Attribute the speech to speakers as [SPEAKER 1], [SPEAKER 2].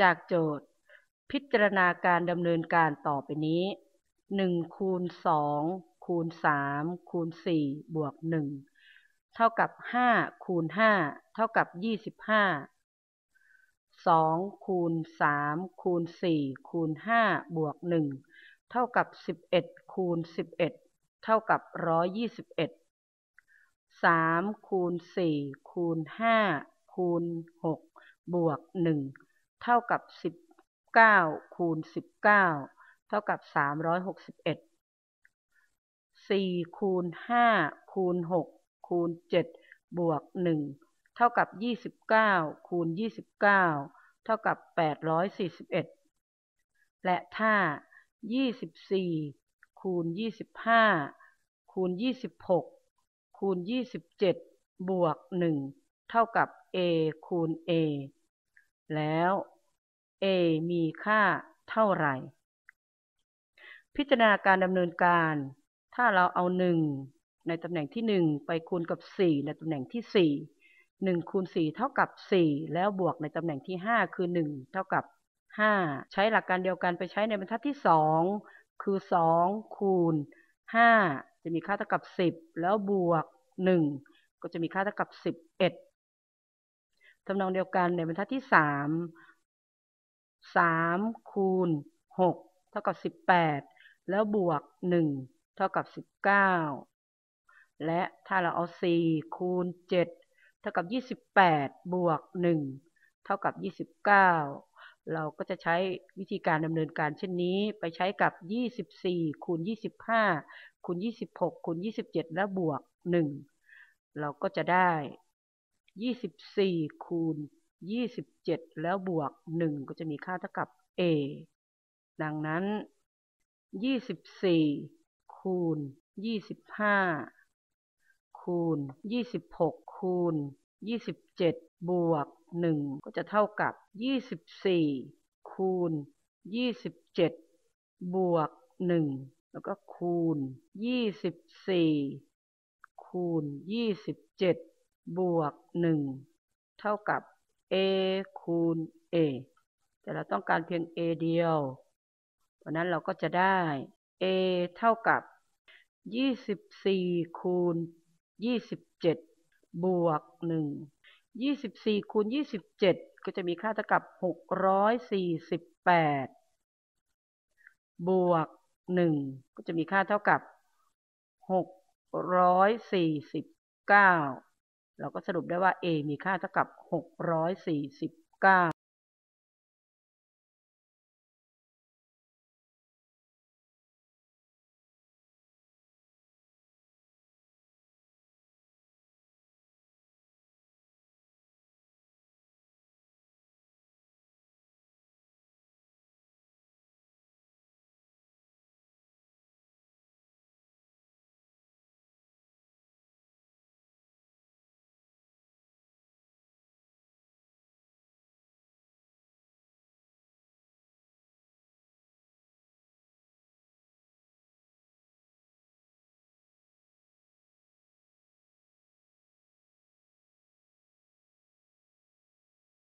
[SPEAKER 1] จากโจทย์ พิจารณาการดำเนินการต่อไปนี้ 1 คูณ 2 คูณ 3 คูณ 4 บวก 1 เท่ากับ 5 คูณ 5 เท่ากับ 25 2 คูณ 3 คูณ 4 คูณ 5 บวก 1 เท่ากับ 11 คูณ 11 เท่ากับ 121 3 คูณ 4 คูณ 5 คูณ 6 บวก 1 เท่ากับ 19 คูณ 19 เท่ากับ 361 4 คูณ 5 คูณ 6 คูณ 7 บวก 1 เท่ากับ 29 คูณ 29 เท่ากับ 841 และถ้า 24 คูณ 25 คูณ 26 คูณ 27 บวก 1 เท่ากับ a คูณ a แล้ว a มีค่าเท่าไหร่ พิจารณาการดำเนินการ ถ้าเราเอา 1 ในตำแหน่งที่ 1 ไปคูณกับ 4 ในตำแหน่งที่ 4 1คูณ4เท่ากับ 4 แล้วบวกในตำแหน่งที่ 5 คือ 1 เท่ากับ 5 ใช้หลักการเดียวกันไปใช้ในบรรทัดที่ 2 คือ 2 คูณ 5 จะมีค่าเท่ากับ 10 แล้วบวก 1 ก็จะมีค่าเท่ากับ 11 ทำนองเดียวกันในบรรทัดที่3 3คูณ6เท่ากับ18แปดแล้วบวก1เท่ากับ19และถ้าเราเอา4คูณ7เท่ากับ28บแปดบวก1เท่ากับ29เราก็จะใช้วิธีการดำเนินการเช่นนี้ไปใช้กับ 24 คูณ 25 คูณ 26 คูณ 27 และบวก 1 เราก็จะได้ 24คูณ27แล้วบวก1ก็จะมีค่าเท่ากับ a ดังนั้น24คูณ25คูณ26คูณ27บวก1ก็จะเท่ากับ24คูณ27บวก1แล้วก็คูณ24คูณ27บ บวก1เท่ากับ a คูณ a แต่เราต้องการเพียง a เดียว เพราะนั้นเราก็จะได้ a เท่ากับ 24 คูณ 27 บวก 1 24 คูณ 27 ก็จะมีค่าเท่ากับ 648 บวก 1 ก็จะมีค่าเท่ากับ 649 เราก็สรุปได้ว่า a มีค่าเท่ากับ 649